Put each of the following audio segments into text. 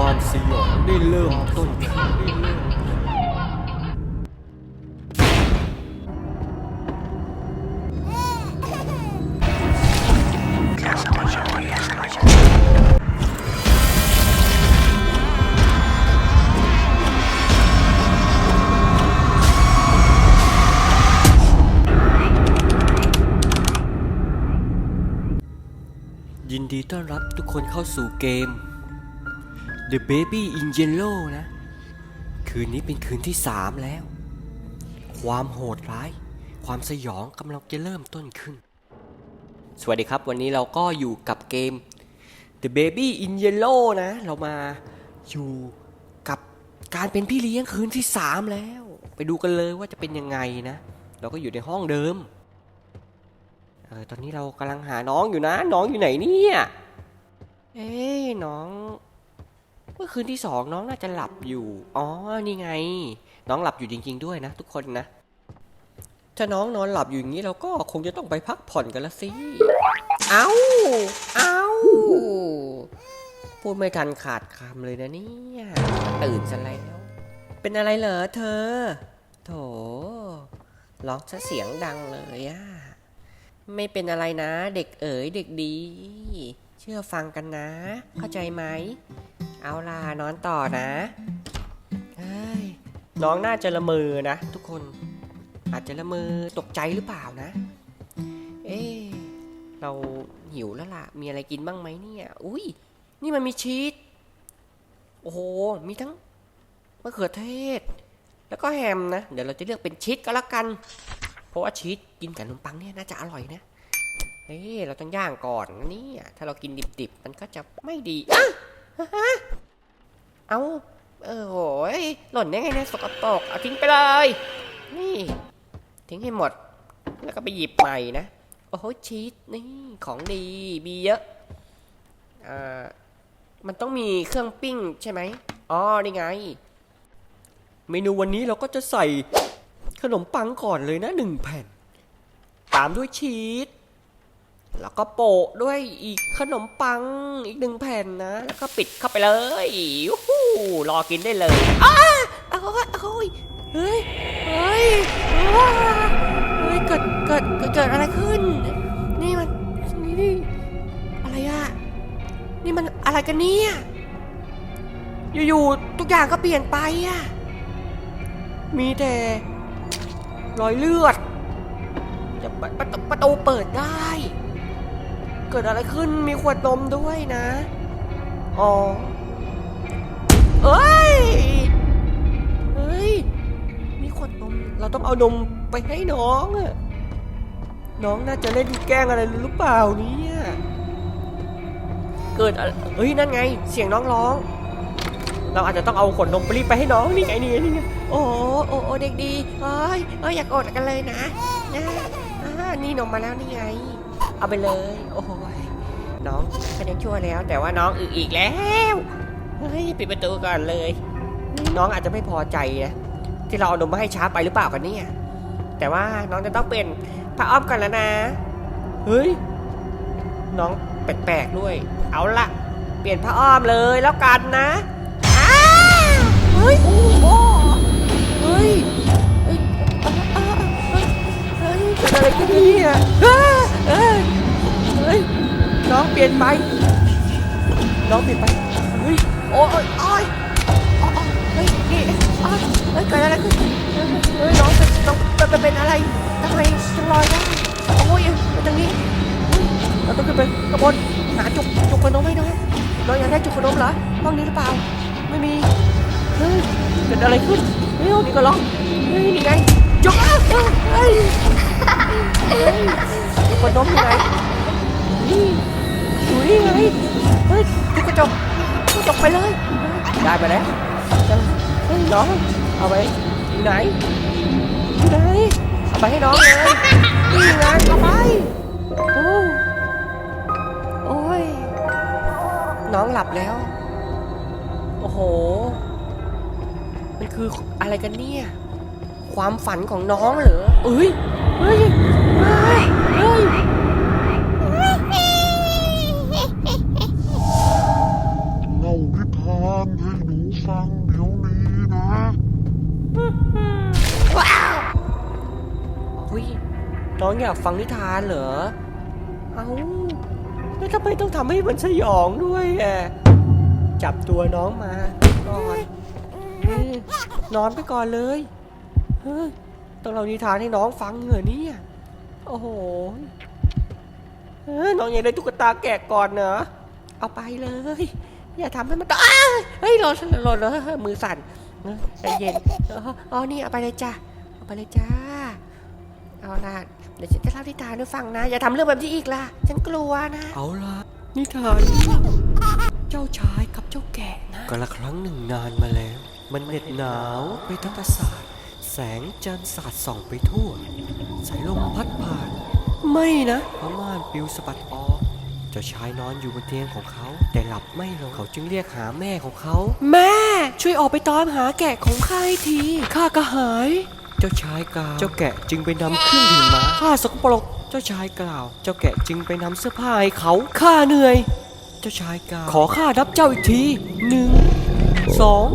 ความสยองได้เริ่มต้นขึ้นยินดีต้อนรับทุกคนเข้าสู่เกม The Baby in Yellow นะ คืนนี้เป็นคืนที่ 3 แล้ว ความโหดร้าย ความสยองกำลังจะเริ่มต้นขึ้น สวัสดีครับ วันนี้เราก็อยู่กับเกม The Baby in Yellow นะ เรามาอยู่กับการเป็นพี่เลี้ยงคืนที่ 3 แล้ว ไปดูกันเลยว่าจะเป็นยังไงนะ เราก็อยู่ในห้องเดิมเออตอนนี้เรากำลังหาน้องอยู่นะ น้องอยู่ไหนเนี่ย เอ๊ะน้อง เมื่อคืนที่สองน้องน่าจะหลับอยู่ อ๋อ นี่ไง น้องหลับอยู่จริง ๆ ด้วยนะ ทุกคนนะ ถ้าน้องนอนหลับอยู่อย่างนี้เราก็คงจะต้องไปพักผ่อนกันละสิ เอาเอาพูดไม่ทันขาดคำเลยนะเนี่ยตื่นซะแล้ว เป็นอะไรเหรอเธอ โถร้องซะเสียงดังเลยอะไม่เป็นอะไรนะ เด็กเอ๋ยเด็กดี เชื่อฟังกันนะ เข้าใจไหม เอาล่ะนอนต่อนะเฮ้ยน้องน่าจะละเมอนะ ทุกคนอาจจะละเมอตกใจหรือเปล่านะ เอ๊ะเราหิวแล้วล่ะ มีอะไรกินบ้างไหมเนี่ย อุ้ยนี่มันมีชีส โอ้โห มีทั้งมะเขือเทศ แล้วก็แฮมนะ เดี๋ยวเราจะเลือกเป็นชีสก็แล้วกัน เพราะว่าชีสกินกับขนมปังเนี่ยน่าจะอร่อยนะเฮ้ยเราต้องย่างก่อนนะเนี่ยถ้าเรากินดิบๆ มันก็จะไม่ดีอะฮะ เอาเออโหยหล่นได้ไงเนี่ยสกปรกเอาทิ้งไปเลย นี่ ทิ้งให้หมด แล้วก็ไปหยิบใหม่นะ โอ้โหชีสนี่ของดีมีเยอะอ่ามันต้องมีเครื่องปิ้งใช่ไหมอ๋อนี่ไง เมนูวันนี้เราก็จะใส่ขนมปังก่อนเลยนะหนึ่งแผ่น ตามด้วยชีส แล้วก็โปะด้วยอีกขนมปังอีกหนึ่งแผ่นนะ แล้วก็ปิดเข้าไปเลยยูหูรอกินได้เลยอ้าโอ้ยโอ้ยเฮ้ย เฮ้ยเฮ้ย เกิด เกิด เกิดอะไรขึ้น นี่มันนี่นี่ อะไรอะนี่มันอะไรกันเนี่ย อยู่ๆ ทุกอย่างก็เปลี่ยนไปอะมีแต่รอยเลือด จะประประตูประตูเปิดได้ เกิดอะไรขึ้นมีขวดนมด้วยนะ อ๋อ เอ้ย เฮ้ย มีขวดนม เราต้องเอานมไปให้น้องอะน้องน่าจะเล่นแกล้งอะไรหรือเปล่าเนี่ย เกิดอะไรเฮ้ย นั่นไง เสียงน้องร้อง เราอาจจะต้องเอาขวดนมไปรีบไปให้น้องนี่ไงนี่ไงนี่ไงโอ้โหโอ้เด็กดีเอ้ยเอ้ยอย่ากอดกันเลยนะนะนี่นมมาแล้วนี่ไง เอาไปเลย โอ้โหยน้องก็ยังชั่วแล้ว แต่ว่าน้องอึอีกแล้วเฮ้ยปิดประตูก่อนเลย น้องอาจจะไม่พอใจนะที่เราเอานมมาให้ช้าไปหรือเปล่ากันเนี่ยแต่ว่าน้องจะต้องเป็นผ้าอ้อมก่อนแล้วนะเฮ้ยน้องแปลกๆด้วย เอาละเปลี่ยนผ้าอ้อมเลยแล้วกันนะอ้าวเฮ้ยโอ้โหเฮ้ยเฮ้ยอ้าวเฮ้ยเฮ้ยเกิดอะไรขึ้นเนี่ยอ้าว เฮ้ยเฮ้ยน้องเปลี่ยนไปน้องเปลี่ยนไปเฮ้ยโอ้ยโอ้ยโอ้ยเฮ้ยนี่อ้เฮ้ยเกิดอะไรขึ้นเฮ้ยน้องเป็นน้องเป็นเป็นอะไรทำไมจังลอยได้โอ้ยมาตรงนี้เราต้องขึ้นไปกระบนหาจุกจุกขนมให้น้องน้องอยากได้จุกขนมเหรอห้องนี้หรือเปล่า ไม่มีเฮ้ยเกิดอะไรขึ้นเฮ้ยนี้ก็ล็อกเฮ้ยนี่ไงจุกอ้าวเฮ้ย กขนมอยู่ไหนนี่อยู่นี่ไงเฮ้ยจุกกระจกกระจกไปเลย ได้ไปแล้วเฮ้ยน้องเอาไปอยู่ไหนอยู่ไหนเอาไปให้น้องเลยนี่ไงเอาไปโอ้โอ้ยน้องหลับแล้ว โอ้โห มันคืออะไรกันเนี่ย ความฝันของน้องเหรอเอ้ย เฮ้ย เฮ้ย เฮ้ยเงานิทานฟังเดี๋ยวนี้นะเฮ้ยน้องอยากฟังนิทานเหรอ เอาแล้วทำไมต้องทำให้มันสยองด้วยอะจับตัวน้องมาก่อนนี่นอนไปก่อนเลย เฮ้ยต้องเรานิทานให้น้องฟังเหรอเนี่ย โอ้โหเอ้ยน้องอยากได้ตุ๊กตาแกะก่อนเหรอเอาไปเลย อย่าทำให้มันตอ้าวเฮ้ยหล่นหล่นแล้วมือสั่นเออใจเย็นเอออ๋อนี่เอาไปเลยจ้าเอาไปเลยจ้าเอาล่ะเดี๋ยวฉันจะเล่านิทานให้ฟังนะ อย่าทำเรื่องแบบนี้อีกล่ะ ฉันกลัวนะ เอาล่ะ นิทานเรื่องเจ้าชายกับเจ้าแกะนะกาละครั้งหนึ่งนานมาแล้ว มันเหน็ดหนาวไปทั้งปราสาท แสงจันทร์สาดส่องไปทั่ว สายลมพัดผ่าน ไม่นะพม่านปลิวสะบัดออกเจ้าชายนอนอยู่บนเตียงของเขา แต่หลับไม่ลงเขาจึงเรียกหาแม่ของเขา แม่ ช่วยออกไปตามหาแกะของข้าให้ทีข้าก็หาย เจ้าชายกล่าวเจ้าแกะจึงไปนำเครื่องดื่มมาข้าสกปรกเจ้าชายกล่าว เจ้าแกะจึงไปนำเสื้อผ้าให้เขาข้าเหนื่อย เจ้าชายกล่าวขอข้ารับเจ้าอีกทีหนึ่งสอง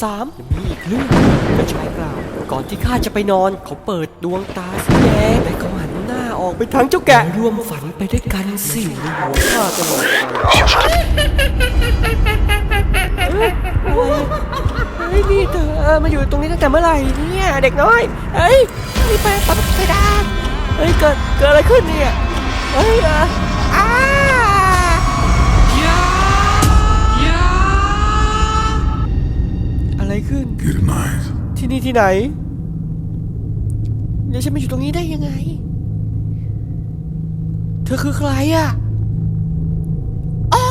สามมีอีกเรื่องเจ้าชายกล่าว ก่อนที่ข้าจะไปนอน เขาเปิดดวงตาสีแดงและเขาหันหน้าออกไปทางเจ้าแกะร่วมฝันไปด้วยกันสิในหัวข้าตลอดไปเฮ้ยนี่เธอมาอยู่ตรงนี้ตั้งแต่เมื่อไหร่เนี่ยเด็กน้อยเฮ้ยนี่ไปปัดไปดานเฮ้ยเกิดเกิดอะไรขึ้นเนี่ยเฮ้ย ที่ไหนเดี๋ยวฉันมาอยู่ตรงนี้ได้ยังไง เธอคือใครอะอ้า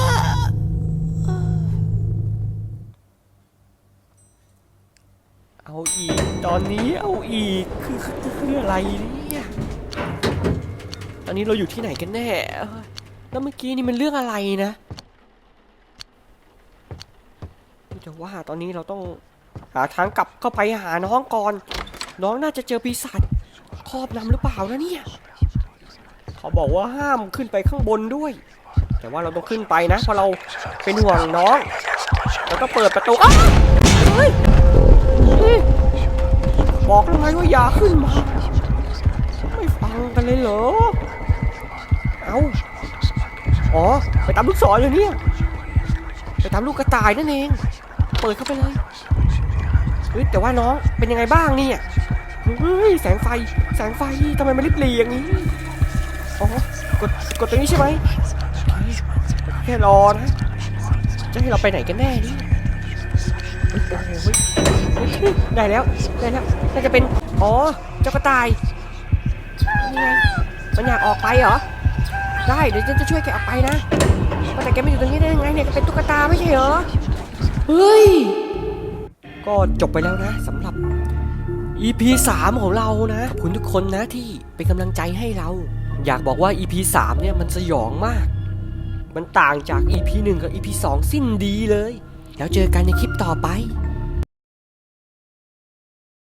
เอาอีก ตอนนี้เอาอีกคือคือคืออะไรเนี่ย ตอนนี้เราอยู่ที่ไหนกันแน่ แล้วเมื่อกี้นี่มันเรื่องอะไรนะแต่ว่าตอนนี้เราต้อง หาทางกลับเข้าไปหาน้องก่อน น้องน่าจะเจอปีศาจครอบนำหรือเปล่านะเนี่ย เขาบอกว่าห้ามขึ้นไปข้างบนด้วย แต่ว่าเราต้องขึ้นไปนะเพราะเราเป็นห่วงน้อง แล้วก็เปิดประตูอ้าเฮ้ยบอกแล้วไงว่าอย่าขึ้นมา ไม่ฟังกันเลยเหรอ เอาอ๋อ ไปตามลูกศรเลยเนี่ย ไปตามลูกกระต่ายนั่นเอง เปิดเข้าไปเลย ฮ้ยแต่ว่าน้องเป็นยังไงบ้างเนี่ยเฮ้ยแสงไฟแสงไฟทำไมมันริบหรี่อย่างนี้อ๋อกดกดตรงนี้ใช่ไหมแค่รอนะจะให้เราไปไหนกันแน่นี่ได้แล้วได้แล้วน่าจะเป็นอ๋อเจ้ากระต่ายนี่ไงมันอยากออกไปเหรอได้เดี๋ยวฉันจะช่วยแกออกไปนะแต่แกไม่อยู่ตรงนี้ได้ยังไงเนี่ยแกเป็นตุ๊กตาไม่ใช่เหรอเฮ้ย ก็จบไปแล้วนะสำหรับ EP 3 ของเรานะขอบคุณทุกคนนะที่เป็นกำลังใจให้เรา อยากบอกว่า EP 3 เนี่ยมันสยองมาก มันต่างจาก EP 1 กับ EP 2 สิ้นดีเลย แล้วเจอกันในคลิปต่อไป